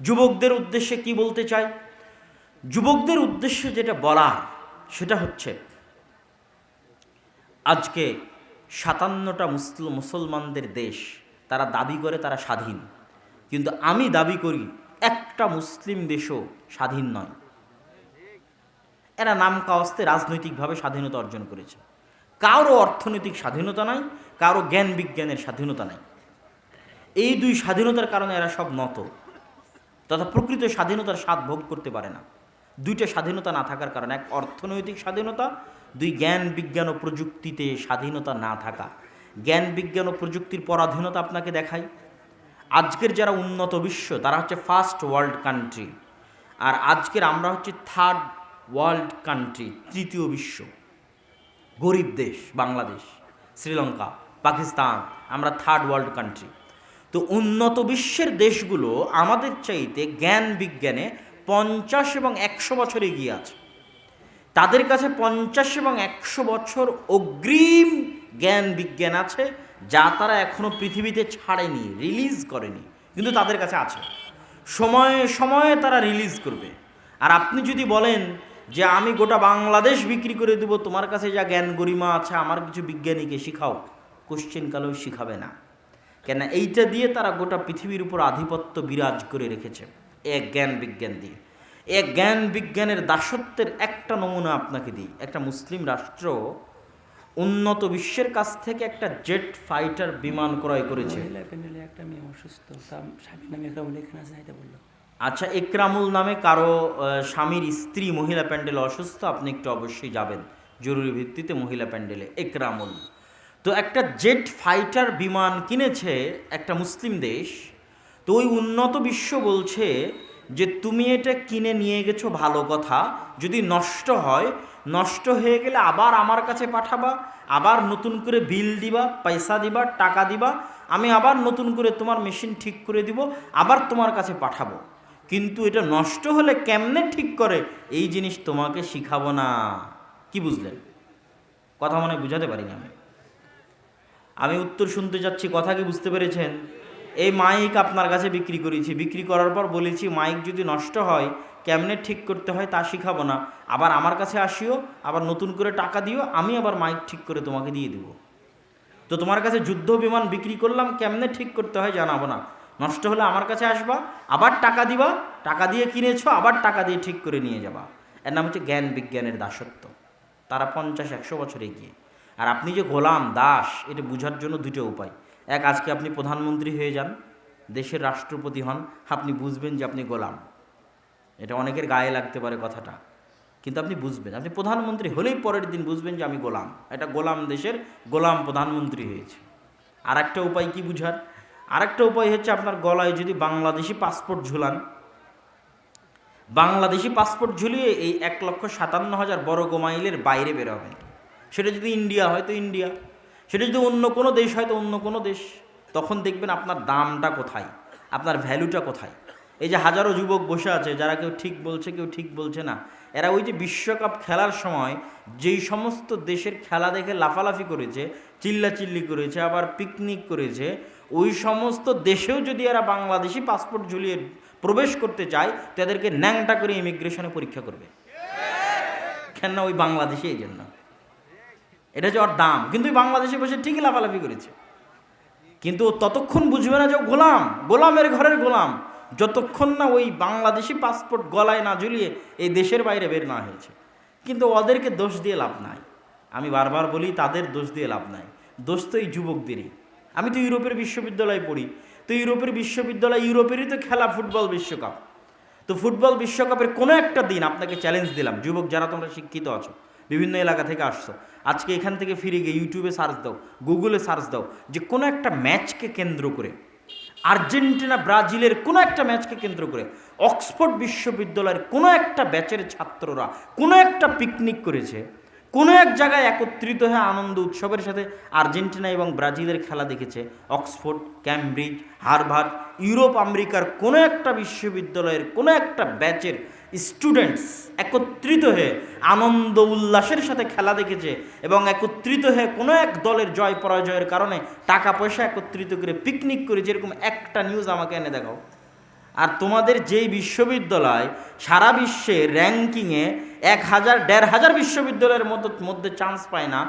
যুবকদের উদ্দেশ্যে কি বলতে চাই? যুবকদের উদ্দেশ্যে যেটা বলা সেটা হচ্ছে, আজকে সাতান্নটা মুসলিম মুসলমানদের দেশ, তারা দাবি করে তারা স্বাধীন। কিন্তু আমি দাবি করি, একটা মুসলিম দেশও স্বাধীন নয়। এরা নাম কাওয়াস্তে রাজনৈতিকভাবে স্বাধীনতা অর্জন করেছে। কারও অর্থনৈতিক স্বাধীনতা নাই, কারও জ্ঞান বিজ্ঞানের স্বাধীনতা নাই। এই দুই স্বাধীনতার কারণে এরা সব নত। তথা প্রকৃত স্বাধীনতার স্বাদ ভোগ করতে পারে না। দুইটা স্বাধীনতা না থাকার কারণে, এক অর্থনৈতিক স্বাধীনতা, দুই জ্ঞান, বিজ্ঞান ও প্রযুক্তিতে স্বাধীনতা না থাকা। জ্ঞান, বিজ্ঞান ও প্রযুক্তির পরাধীনতা আপনাকে দেখাই আজকের যারা উন্নত বিশ্ব, তারা হচ্ছে ফার্স্ট ওয়ার্ল্ড কান্ট্রি আর আজকের আমরা হচ্ছে থার্ড ওয়ার্ল্ড কান্ট্রি তৃতীয় বিশ্ব। গরিব দেশ, বাংলাদেশ, শ্রীলঙ্কা, পাকিস্তান, আমরা থার্ড ওয়ার্ল্ড কান্ট্রি তো উন্নত বিশ্বের দেশগুলো আমাদের চাইতে জ্ঞান বিজ্ঞানে পঞ্চাশ এবং একশো বছর এগিয়ে আছে। তাদের কাছে পঞ্চাশ এবং একশো বছর অগ্রিম জ্ঞান বিজ্ঞান আছে, যা তারা এখনও পৃথিবীতে ছাড়েনি রিলিজ করেনি, কিন্তু তাদের কাছে আছে। সময়ে সময়ে তারা রিলিজ করবে। আর আপনি যদি বলেন যে আমি গোটা বাংলাদেশ বিক্রি করে দেবো, তোমার কাছে যা জ্ঞান গরিমা আছে, আমার কিছু বিজ্ঞানীকে শিখাও। কোশ্চেন কালেও শিখাবে না। কেন এইটা দিয়ে তারা গোটা পৃথিবীর উপর আধিপত্য বিরাজ করে রেখেছে। এক জ্ঞান বিজ্ঞান দিয়ে। এক জ্ঞান বিজ্ঞানের দাসত্বের একটা নমুনা আপনাকে দিই। একটা মুসলিম রাষ্ট্র উন্নত বিশ্বের কাছ থেকে একটা জেট ফাইটার বিমান ক্রয় করেছে। আচ্ছা একরামুল নামে কারও স্বামীর স্ত্রী মহিলা প্যান্ডেলে অসুস্থ আপনি একটু অবশ্যই যাবেন। জরুরি ভিত্তিতে মহিলা প্যান্ডেলে একরামুল তো একটা জেট ফাইটার বিমান কিনেছে একটা মুসলিম দেশ। তো ওই উন্নত বিশ্ব বলছে যে, তুমি এটা কিনে নিয়ে গেছো ভালো কথা। যদি নষ্ট হয়, নষ্ট হয়ে গেলে আবার আমার কাছে পাঠাবা, আবার নতুন করে বিল দিবা, পয়সা দিবা, টাকা দিবা, আমি আবার নতুন করে তোমার মেশিন ঠিক করে দিব, আবার তোমার কাছে পাঠাবো। কিন্তু এটা নষ্ট হলে কেমনে ঠিক করে? এই জিনিস তোমাকে শিখাবো না। কি বুঝলেন? কথা মনে বুঝাতে পারিনি আমি। আমি উত্তর শুনতে যাচ্ছি, কথা কি বুঝতে পেরেছেন? এই মাইক আপনার কাছে বিক্রি করেছি। বিক্রি করার পর বলেছি, মাইক যদি নষ্ট হয়, কেমনে ঠিক করতে হয় তা শিখাবো না। আবার আমার কাছে আসিও, আবার নতুন করে টাকা দিও, আমি আবার মাইক ঠিক করে তোমাকে দিয়ে দেবো। তো তোমার কাছে যুদ্ধ বিমান বিক্রি করলাম, কেমনে ঠিক করতে হয় জানাব না। নষ্ট হলে আমার কাছে আসবা, আবার টাকা দিবা, টাকা দিয়ে কিনেছো, আবার টাকা দিয়ে ঠিক করে নিয়ে যাবা। এর নাম হচ্ছে জ্ঞান বিজ্ঞানের দাসত্ব। তারা পঞ্চাশ, একশো বছর এগিয়ে। আর আপনি যে গোলাম, দাস, এটা বোঝার জন্য দুটো উপায়। এক, আজকে আপনি প্রধানমন্ত্রী হয়ে যান, দেশের রাষ্ট্রপতি হন, আপনি বুঝবেন যে আপনি গোলাম। এটা অনেকের গায়ে লাগতে পারে কথাটা, কিন্তু আপনি বুঝবেন। আপনি প্রধানমন্ত্রী হলেই পরের দিন বুঝবেন যে আমি গোলাম। এটা গোলাম দেশের গোলাম প্রধানমন্ত্রী হয়েছে। আর একটা উপায় কি বুঝার? আর একটা উপায় হচ্ছে আপনার গলায় যদি বাংলাদেশি পাসপোর্ট ঝুলান, বাংলাদেশি পাসপোর্ট ঝুলিয়ে এই এক লক্ষ সাতান্ন হাজার বর্গ মাইলের বাইরে বেরোবেন। সেটা যদি ইন্ডিয়া হয় তো ইন্ডিয়া। সেটা যদি অন্য কোনো দেশ হয় তো অন্য কোনো দেশ। তখন দেখবেন আপনার দামটা কোথায়? আপনার ভ্যালুটা কোথায়? এই যে হাজারো যুবক বসে আছে, যারা কেউ ঠিক বলছে, কেউ ঠিক বলছে না, এরা ওই যে বিশ্বকাপ খেলার সময় যেই সমস্ত দেশের খেলা দেখে লাফালাফি করেছে, চিল্লাচিল্লি করেছে, আবার পিকনিক করেছে, ওই সমস্ত দেশেও যদি এরা বাংলাদেশি পাসপোর্ট ঝুলিয়ে প্রবেশ করতে চায়, তাদেরকে ন্যাংটা করে ইমিগ্রেশনে পরীক্ষা করবে। কেন ওই বাংলাদেশে এই জন্য। এটা হচ্ছে ওর দাম, কিন্তু বাংলাদেশে বসে ঠিকই লাফালাফি করেছে। কিন্তু ততক্ষণ বুঝবে না যে গোলাম, গোলামের ঘরের গোলাম। যতক্ষণ না ওই বাংলাদেশি পাসপোর্ট গলায় না ঝুলিয়ে এই দেশের বাইরে বের না হয়েছে। কিন্তু ওদেরকে দোষ দিয়ে লাভ নাই। আমি বারবার বলি, তাদের দোষ দিয়ে লাভ নাই। দোষ তো এই যুবকদেরই। আমি তো ইউরোপের বিশ্ববিদ্যালয়ে পড়ি। তো ইউরোপের বিশ্ববিদ্যালয়, ইউরোপেরই তো খেলা ফুটবল বিশ্বকাপ। তো ফুটবল বিশ্বকাপের কোনো একটা দিন আপনাকে চ্যালেঞ্জ দিলাম। যুবক যারা তোমরা শিক্ষিত আছো বিভিন্ন এলাকা থেকে আসছো। আজকে এখান থেকে ফিরে গিয়ে ইউটিউবে সার্চ দাও, গুগলে সার্চ দাও যে কোনো একটা ম্যাচকে কেন্দ্র করে। আর্জেন্টিনা, ব্রাজিলের কোনো একটা ম্যাচকে কেন্দ্র করে, অক্সফোর্ড বিশ্ববিদ্যালয়ের কোনো একটা ব্যাচের ছাত্ররা কোনো একটা পিকনিক করেছে, কোনো এক জায়গায় একত্রিত হয়ে আনন্দ উৎসবের সাথে আর্জেন্টিনা এবং ব্রাজিলের খেলা দেখেছে। অক্সফোর্ড, ক্যামব্রিজ, হার্ভার্ড, ইউরোপ, আমেরিকার কোনো একটা বিশ্ববিদ্যালয়ের কোনো একটা ব্যাচের স্টুডেন্টস একত্রিত হয়ে আনন্দ উল্লাসের সাথে খেলা দেখেছে এবং একত্রিত হয়ে কোনো এক দলের জয় পরাজয়ের কারণে টাকা পয়সা একত্রিত করে পিকনিক করে যেরকম একটা নিউজ আমাকে এনে দেখাও। আর তোমাদের যেই বিশ্ববিদ্যালয় সারা বিশ্বে র্যাঙ্কিংয়ে এক হাজার, দেড় হাজার বিশ্ববিদ্যালয়ের মতো মধ্যে চান্স পায় না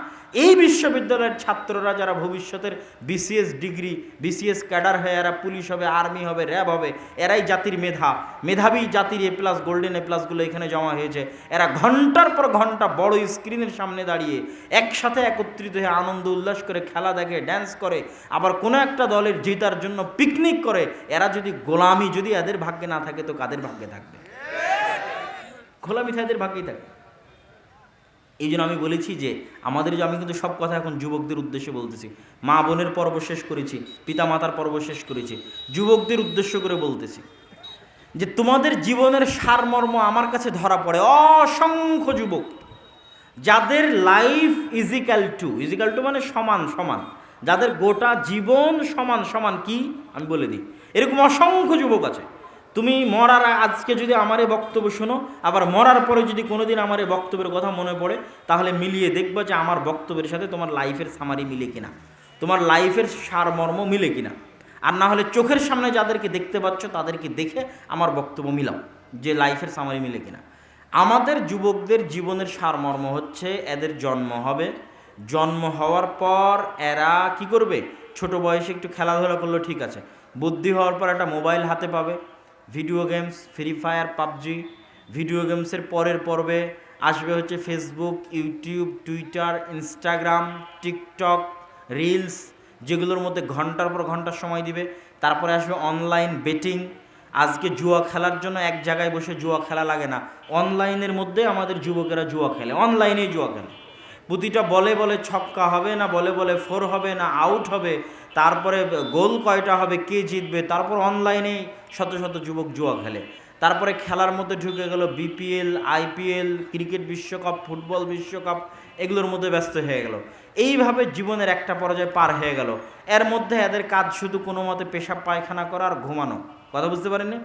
এই বিশ্ববিদ্যালয়ের ছাত্ররা যারা ভবিষ্যতের বিসিএস ডিগ্রি বিসিএস ক্যাডার হয়ে এরা পুলিশ হবে, আর্মি হবে, র্যাব হবে, এরাই জাতির মেধা। মেধাবী জাতির এ প্লাস গোল্ডেন এ প্লাসগুলো এখানে জমা হয়েছে। এরা ঘণ্টার পর ঘণ্টা বড় স্ক্রিনের সামনে দাঁড়িয়ে একসাথে একত্রিত হয়ে আনন্দ, উল্লাস করে খেলা দেখে ড্যান্স করে, আবার কোনো একটা দলের জেতার জন্য পিকনিক করে, এরা যদি গোলামি, যদি এদের ভাগ্যে না থাকে, তো কাদের ভাগ্যে থাকবে? গোলামি তো এদের ভাগ্যেই থাকবে। এই জন্য আমি বলেছি যে, আমাদের যে আমি কিন্তু সব কথা এখন যুবকদের উদ্দেশ্যে বলতেছি। মা বোনের পর্ব শেষ করেছি পিতা মাতার পর্ব শেষ করেছি, যুবকদের উদ্দেশ্য করে বলতেছি যে, তোমাদের জীবনের সারমর্ম আমার কাছে ধরা পড়ে অসংখ্য যুবক, যাদের life equal to equal to মানে সমান সমান, যাদের গোটা জীবন সমান সমান কি? আমি বলে দিই। এরকম অসংখ্য যুবক আছে। তুমি মরার আজকে যদি আমার এই বক্তব্য শোনো, আবার মরার পরে যদি কোনোদিন আমার এই বক্তব্যের কথা মনে পড়ে, তাহলে মিলিয়ে দেখবে যে আমার বক্তব্যের সাথে তোমার লাইফের সামারি মিলে কিনা। তোমার লাইফের সারমর্ম মিলে কিনা। আর না হলে চোখের সামনে যাদেরকে দেখতে পাচ্ছ, তাদেরকে দেখে আমার বক্তব্য মিলাও, যে লাইফের সামারি মিলে কিনা। আমাদের যুবকদের জীবনের সারমর্ম হচ্ছে এদের জন্ম হবে। জন্ম হওয়ার পর এরা কি করবে? ছোট বয়সে একটু খেলাধুলা করল, ঠিক আছে। বুদ্ধি হওয়ার পর একটা মোবাইল হাতে পাবে। Video games free fire PUBG video গেমসের পরের পর্বে আসবে হচ্ছে Facebook YouTube Twitter Instagram TikTok reels যেগুলোর মধ্যে ঘণ্টার পর ঘণ্টা সময় দিবে। তারপরে আসবে অনলাইন বেটিং আজকে জুয়া খেলার জন্য এক জায়গায় বসে জুয়া খেলা লাগে না। অনলাইনের মধ্যে আমাদের যুবকেরা জুয়া খেলে। অনলাইনেই জুয়া খেলে। প্রতিটা বলে বলে ছক্কা হবে না, বলে বলে ফোর হবে না আউট হবে। তারপরে গোল কয়টা হবে, কে জিতবে? তারপর অনলাইনেই শত শত যুবক জুয়া খেলে। তারপরে খেলার মধ্যে ঢুকে গেল বিপিএল, আইপিএল, ক্রিকেট বিশ্বকাপ, ফুটবল বিশ্বকাপ, এগুলোর মধ্যে ব্যস্ত হয়ে গেল। এইভাবে জীবনের একটা পর্যায়ে পার হয়ে গেল। এর মধ্যে এদের কাজ শুধু কোনো মতে পেশাব পায়খানা করা আর ঘুমানো। কথা বুঝতে পারেননি?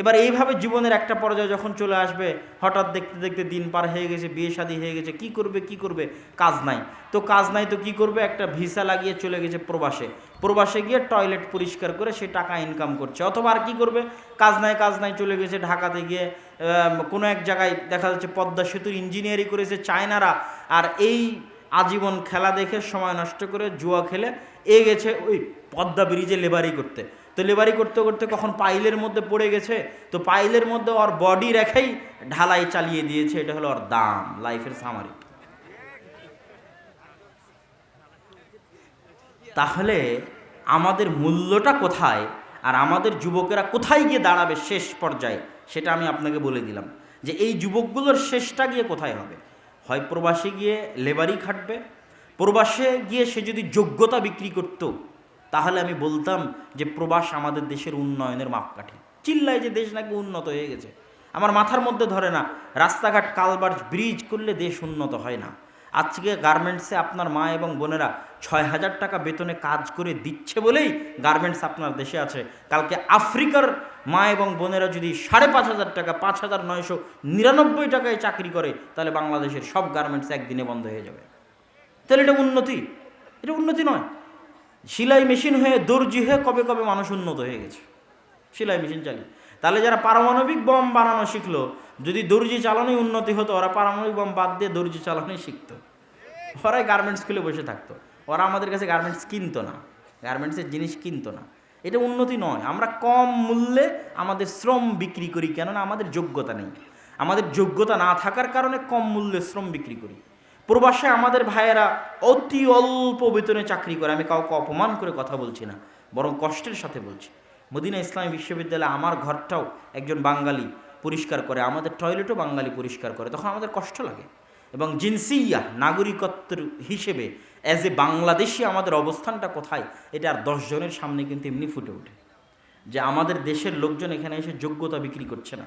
এবার এইভাবে জীবনের একটা পর্যায়ে যখন চলে আসবে, হঠাৎ দেখতে দেখতে দিন পার হয়ে গেছে, বিয়ে শাদী হয়ে গেছে, কি করবে কি করবে? কাজ নাই। তো কাজ নাই তো কি করবে? একটা ভিসা লাগিয়ে চলে গেছে প্রবাসে। প্রবাসে গিয়ে টয়লেট পরিষ্কার করে সে টাকা ইনকাম করছে। অথবা আর কী করবে? কাজ নাই কাজ নাই, চলে গেছে ঢাকাতে গিয়ে কোনো এক জায়গায় দেখা যাচ্ছে পদ্মা সেতুর ইঞ্জিনিয়ারিং করেছে চায়নারা। আর এই আজীবন খেলা দেখে সময় নষ্ট করে জুয়া খেলে এ গেছে ওই পদ্মা ব্রিজে লেবারি করতে। তো লেবারি করতে করতে কখন পাইলের মধ্যে পড়ে গেছে, তো পাইলের মধ্যে ওর বডি রেখেই ঢালাই চালিয়ে দিয়েছে, এটা হলো ওর দাম লাইফের সামারি তাহলে আমাদের মূল্যটা কোথায় আর আমাদের যুবকেরা কোথায় গিয়ে দাঁড়াবে শেষ পর্যায়ে, সেটা আমি আপনাকে বলে দিলাম। যে এই যুবকগুলোর শেষটা গিয়ে কোথায় হবে? হয় প্রবাসে গিয়ে লেবারই খাটবে। প্রবাসে গিয়ে সে যদি যোগ্যতা বিক্রি করত, তাহলে আমি বলতাম যে প্রবাস আমাদের দেশের উন্নয়নের মাপকাঠি। চিল্লায় যে দেশ নাকি উন্নত হয়ে গেছে। আমার মাথার মধ্যে ধরে না, রাস্তাঘাট কালবার ব্রিজ করলে দেশ উন্নত হয় না। আজকে গার্মেন্টসে আপনার মা এবং বোনেরা ছয় হাজার টাকা বেতনে কাজ করে দিচ্ছে বলেই গার্মেন্টস আপনার দেশে আছে। কালকে আফ্রিকার মা এবং বোনেরা যদি সাড়ে পাঁচ হাজার টাকা, পাঁচ হাজার নয়শো নিরানব্বই টাকায় চাকরি করে, তাহলে বাংলাদেশের সব গার্মেন্টস একদিনে বন্ধ হয়ে যাবে। তাহলে এটা উন্নতি। এটা উন্নতি নয়। সেলাই মেশিন হয়ে, দর্জি হয়ে কবে কবে মানুষ উন্নত হয়ে গেছে। সেলাই মেশিন চালিয়ে। তাহলে যারা পারমাণবিক বম বানানো শিখলো যদি দর্জি চালানোই উন্নতি হতো, ওরা পারমাণবিক বম বাদ দিয়ে দর্জি চালানোই শিখতো। ওরাই গার্মেন্টস খুলে বসে থাকতো। ওরা আমাদের কাছে গার্মেন্টস কিনতো না। গার্মেন্টসের জিনিস কিনতো না। এটা উন্নতি নয়। আমরা কম মূল্যে আমাদের শ্রম বিক্রি করি, কেননা আমাদের যোগ্যতা নেই। আমাদের যোগ্যতা না থাকার কারণে কম মূল্যে শ্রম বিক্রি করি। প্রবাসে আমাদের ভাইয়েরা অতি অল্প বেতনে চাকরি করে। আমি কাউকে অপমান করে কথা বলছি না, বরং কষ্টের সাথে বলছি। মদিনা ইসলামী বিশ্ববিদ্যালয়ে আমার ঘরটাও একজন বাঙালি। পরিষ্কার করে, আমাদের টয়লেটও বাঙালি পরিষ্কার করে, তখন আমাদের কষ্ট লাগে। এবং জিনসিয়া, নাগরিকত্বের হিসেবে অ্যাজ এ বাংলাদেশি আমাদের অবস্থানটা কোথায়, এটা আর দশজনের সামনে কিন্তু এমনি ফুটে ওঠে। যে আমাদের দেশের লোকজন এখানে এসে যোগ্যতা বিক্রি করছে না,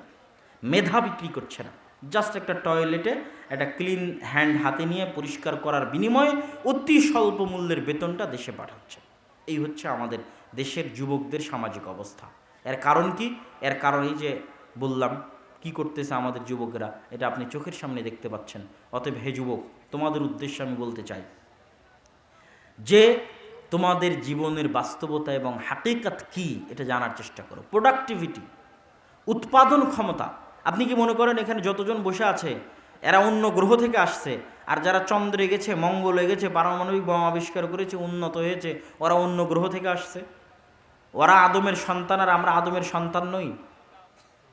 মেধা বিক্রি করছে না। জাস্ট একটা টয়লেটে একটা ক্লিন হ্যান্ড হাতে নিয়ে পরিষ্কার করার বিনিময়ে অতি স্বল্প মূল্যের বেতনটা দেশে পাঠাচ্ছে। এই হচ্ছে আমাদের দেশের যুবকদের সামাজিক অবস্থা। এর কারণ কি? এর কারণ এই যে বললাম, কি করতেছে আমাদের যুবকেরা? এটা আপনি চোখের সামনে দেখতে পাচ্ছেন। অতএব হে যুবক, তোমাদের উদ্দেশ্যে আমি বলতে চাই যে, তোমাদের জীবনের বাস্তবতা এবং হাকিকাত কি এটা জানার চেষ্টা করো। প্রোডাক্টিভিটি উৎপাদন ক্ষমতা। আপনি কি মনে করেন এখানে যতজন বসে আছে, এরা অন্য গ্রহ থেকে আসছে, আর যারা চন্দ্রে গেছে, মঙ্গলে গেছে, পারমাণবিক বোমা আবিষ্কার করেছে, উন্নত হয়েছে, ওরা অন্য গ্রহ থেকে আসছে? ওরা আদমের সন্তান আর আমরা আদমের সন্তান নই।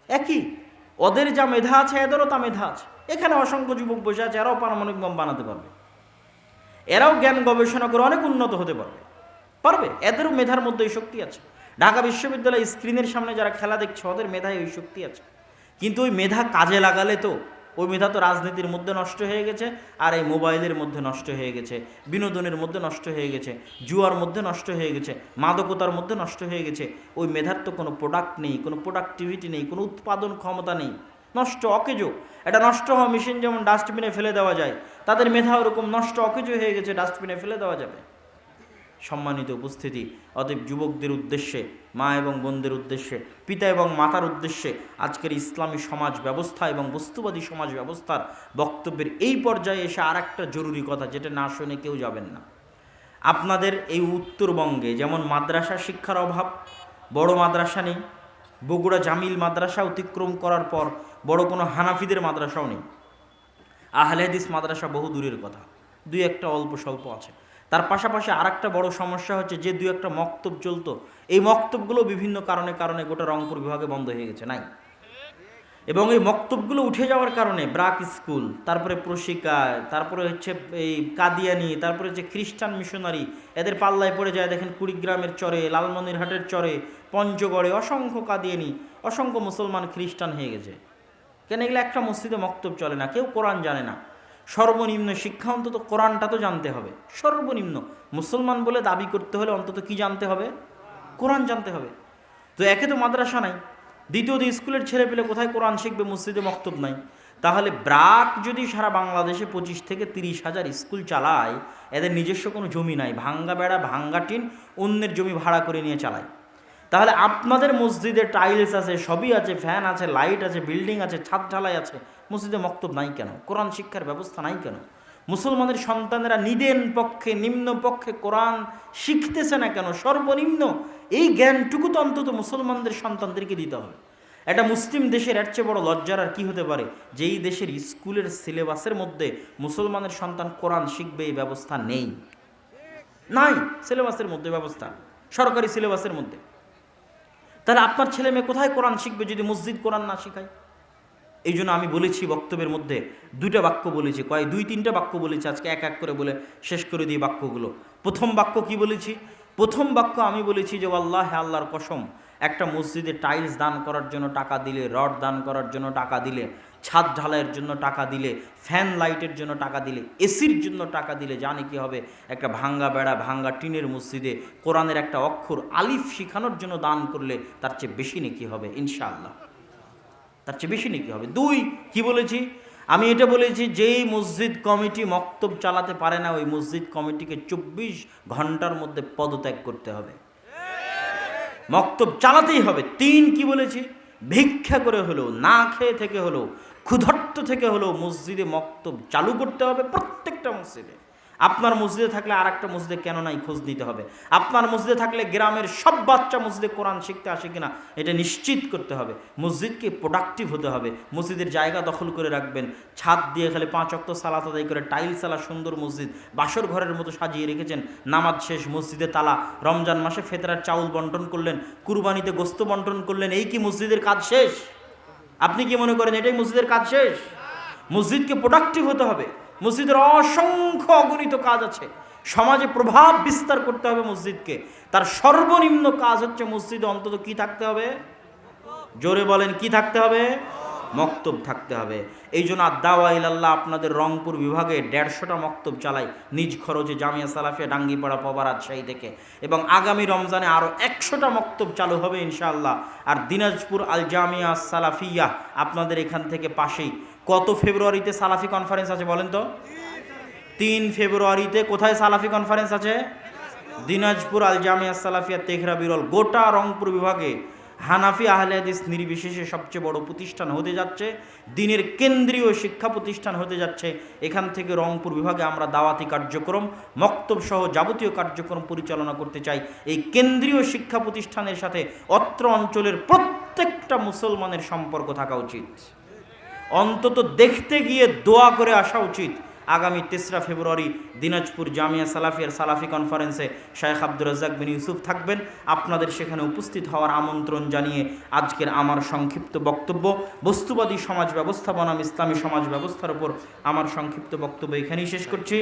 একই। ওদের যা মেধা আছে, এদেরও তা মেধা আছে। এখানে অসংখ্য যুবক বসে আছে, এরাও পারমাণবিক বোম বানাতে পারবে। এরাও জ্ঞান গবেষণা করে অনেক উন্নত হতে পারবে। পারবে? এদেরও মেধার মধ্যে এই শক্তি আছে। ঢাকা বিশ্ববিদ্যালয় স্ক্রিনের সামনে যারা খেলা দেখছে, ওদের মেধায় ওই শক্তি আছে। কিন্তু ওই মেধা কাজে লাগালে তো ওই মেধা তো রাজনীতির মধ্যে নষ্ট হয়ে গেছে, আর এই মোবাইলের মধ্যে নষ্ট হয়ে গেছে, বিনোদনের মধ্যে নষ্ট হয়ে গেছে, জুয়ার মধ্যে নষ্ট হয়ে গেছে, মাদকতার মধ্যে নষ্ট হয়ে গেছে, ওই মেধার তো কোনো প্রোডাক্ট নেই, কোনো প্রোডাক্টিভিটি নেই, কোনো উৎপাদন ক্ষমতা নেই, নষ্ট অকেজো। এটা নষ্ট হওয়া মেশিন যেমন ডাস্টবিনে ফেলে দেওয়া যায়, তাদের মেধা ওরকম নষ্ট অকেজো হয়ে গেছে ডাস্টবিনে ফেলে দেওয়া যাবে। সম্মানিত উপস্থিতি। অতএব যুবকদের উদ্দেশ্যে, মা এবং বোনদের উদ্দেশ্যে, পিতা এবং মাতার উদ্দেশ্যে আজকের ইসলামী সমাজ ব্যবস্থা এবং বস্তুবাদী সমাজ ব্যবস্থার বক্তব্যের এই পর্যায়ে এসে আর একটা জরুরি কথা যেটা না শুনে কেউ যাবেন না। আপনাদের এই উত্তরবঙ্গে যেমন মাদ্রাসা শিক্ষার অভাব, বড় মাদ্রাসা নেই, বগুড়া জামিল মাদ্রাসা অতিক্রম করার পর বড় কোনো হানাফিদের মাদ্রাসাও নেই। আহলে হাদিস মাদ্রাসা বহু দূরের কথা, দুই একটা অল্প স্বল্প আছে। তার পাশাপাশি আর একটা বড় সমস্যা হচ্ছে যে দু একটা মক্তব চলতো এই মক্তবগুলো বিভিন্ন কারণে কারণে গোটা রংপুর বিভাগে বন্ধ হয়ে গেছে, নাই? এবং এই মক্তবগুলো উঠে যাওয়ার কারণে ব্রাক স্কুল, তারপরে প্রশিকা, তারপরে হচ্ছে এই কাদিয়ানি, তারপরে হচ্ছে খ্রিস্টান মিশনারি, এদের পাল্লায় পড়ে যায় দেখেন কুড়িগ্রামের চরে, লালমনিরহাটের চরে, পঞ্চগড়ে অসংখ্য কাদিয়ানি, অসংখ্য মুসলমান খ্রিস্টান হয়ে গেছে। কেন এগুলো একটা মসজিদে মক্তব চলে না? কেউ কোরআন জানে না। সর্বনিম্ন শিক্ষা অন্তত কোরআনটা তো জানতে হবে। সর্বনিম্ন। মুসলমান বলে দাবি করতে হলে অন্তত কি জানতে হবে? কোরআন জানতে হবে। তো একে তো মাদ্রাসা নাই। দ্বিতীয়ত, স্কুলের ছেলে পেলে কোথায় কোরআন শিখবে মসজিদে মক্তব নাই। তাহলে ব্রাক যদি সারা বাংলাদেশে পঁচিশ থেকে তিরিশ হাজার স্কুল চালায়, এদের নিজস্ব কোনো জমি নাই। ভাঙ্গা বেড়া, ভাঙ্গা টিন, অন্যের জমি ভাড়া করে নিয়ে চালায়। তাহলে আপনাদের মসজিদে টাইলস আছে, সবই আছে, ফ্যান আছে, লাইট আছে, বিল্ডিং আছে, ছাদ ঢালাই আছে। মসজিদে মক্তব নাই কেন? কোরআন শিক্ষার ব্যবস্থা নাই কেন? মুসলমানের সন্তানেরা নিদেন পক্ষে, নিম্ন পক্ষে কোরআন শিখতেছে না কেন? সর্বনিম্ন এই জ্ঞানটুকু তো অন্তত মুসলমানদের সন্তানদেরকে দিতে হবে। একটা মুসলিম দেশের এর চেয়ে বড় লজ্জার আর কি হতে পারে? যেই দেশের স্কুলের সিলেবাসের মধ্যে মুসলমানের সন্তান কোরআন শিখবে এই ব্যবস্থা নেই। নাই, সিলেবাসের মধ্যে ব্যবস্থা, সরকারি সিলেবাসের মধ্যে। তাহলে আপনার ছেলে মেয়ে কোথায় কোরআন শিখবে যদি মসজিদ কোরআন না শেখায়? এই জন্য আমি বলেছি বক্তব্যের মধ্যে দুইটা বাক্য বলেছি, কয় দুই তিনটা বাক্য বলেছি, আজকে এক এক করে বলে শেষ করে দিই বাক্যগুলো। প্রথম বাক্য কি বলেছি? প্রথম বাক্য আমি বলেছি যে আল্লাহ হে আল্লাহর কসম, একটা মসজিদে টাইলস দান করার জন্য টাকা দিলে, রড দান করার জন্য টাকা দিলে, ছাদ ঢালাইয়ের জন্য টাকা দিলে, ফ্যান লাইটের জন্য টাকা দিলে, এসির জন্য টাকা দিলে, জানে কি হবে? একটা ভাঙ্গা বেড়া, ভাঙ্গা টিনের মসজিদে কোরআনের একটা অক্ষর আলিফ শিখানোর জন্য দান করলে তার চেয়ে বেশি নাকি হবে? ইনশাআল্লাহ। তার চেয়ে বেশি নাকি হবে? দুই, কি বলেছি? আমি এটা বলেছি, যেই মসজিদ কমিটি মক্তব চালাতে পারে না, ওই মসজিদ কমিটিকে চব্বিশ ঘণ্টার মধ্যে পদত্যাগ করতে হবে। মক্তব চালাতেই হবে। তিন, কি বলেছি? ভিক্ষা করে হলেও, না খেয়ে থেকে হলেও, ক্ষুধার্ত থেকে হলেও মসজিদে মক্তব চালু করতে হবে প্রত্যেকটা মসজিদে। আপনার মসজিদে থাকলে আর একটা মসজিদে কেন নাই খোঁজ নিতে হবে? আপনার মসজিদে থাকলে গ্রামের সব বাচ্চা মসজিদে কোরআন শিখতে আসে কিনা, এটা নিশ্চিত করতে হবে। মসজিদকে প্রোডাক্টিভ হতে হবে। মসজিদের জায়গা দখল করে রাখবেন। ছাদ দিয়ে খালি পাঁচ অক্ত সালাত আদায় করে টাইল সালা সুন্দর মসজিদ, বাসর ঘরের মতো সাজিয়ে রেখেছেন। নামাজ শেষ, মসজিদে তালা, রমজান মাসে ফেতরার চাউল বন্টন করলেন, কুরবানিতে গোস্ত বন্টন করলেন, এই কি মসজিদের কাজ শেষ? আপনি কি মনে করেন এটাই মসজিদের কাজ শেষ? মসজিদকে প্রোডাক্টিভ হতে হবে। মসজিদের অসংখ্য অগণিত কাজ আছে। সমাজে প্রভাব বিস্তার করতে হবে মসজিদকে। তার সর্বনিম্ন কাজ হচ্ছে মসজিদে অন্তত কি থাকতে হবে? জোরে বলেন, কি থাকতে হবে? মক্তব থাকতে হবে। এই জন্য আদাওয়া ইলাল্লাহ আপনাদের রংপুর বিভাগে দেড়শোটা মক্তব চালাই। নিজ খরচে জামিয়া সালাফিয়া, ডাঙ্গিপাড়া পবা রাজশাহী থেকে। এবং আগামী রমজানে আরও একশোটা মক্তব চালু হবে ইনশাআল্লাহ। আর দিনাজপুর আল জামিয়া সালাফিয়া আপনাদের এখান থেকে পাশেই। কত ফেব্রুয়ারিতে সালাফি কনফারেন্স আছে বলেন তো? তিন ফেব্রুয়ারিতে কোথায় সালাফি কনফারেন্স আছে? দিনাজপুর আল জামিয়া সালাফিয়া তেঘরা বিরল। গোটা রংপুর বিভাগে হানাফি আহলে হাদিস নির্বিশেষে সবচেয়ে বড় প্রতিষ্ঠান হতে যাচ্ছে। দিনের কেন্দ্রীয় শিক্ষা প্রতিষ্ঠান হতে যাচ্ছে। এখান থেকে রংপুর বিভাগে আমরা দাওয়াতি কার্যক্রম, মক্তব সহ যাবতীয় কার্যক্রম পরিচালনা করতে চাই। এই কেন্দ্রীয় শিক্ষা প্রতিষ্ঠানের সাথে অত্র অঞ্চলের প্রত্যেকটা মুসলমানের সম্পর্ক থাকা উচিত। অন্তত দেখতে গিয়ে দোয়া করে আসা উচিত। আগামী তেসরা ফেব্রুয়ারি দিনাজপুর জামিয়া সালাফিয়ার সালাফি কনফারেন্সে শেখ আব্দুর রাজ্জাক বিন ইউসুফ থাকবেন। আপনাদের সেখানে উপস্থিত হওয়ার আমন্ত্রণ জানিয়ে আজকের আমার সংক্ষিপ্ত বক্তব্য। বস্তুবাদী সমাজ ব্যবস্থাপনা, ইসলামী সমাজ ব্যবস্থার উপর আমার সংক্ষিপ্ত বক্তব্য এখানেই শেষ করছি।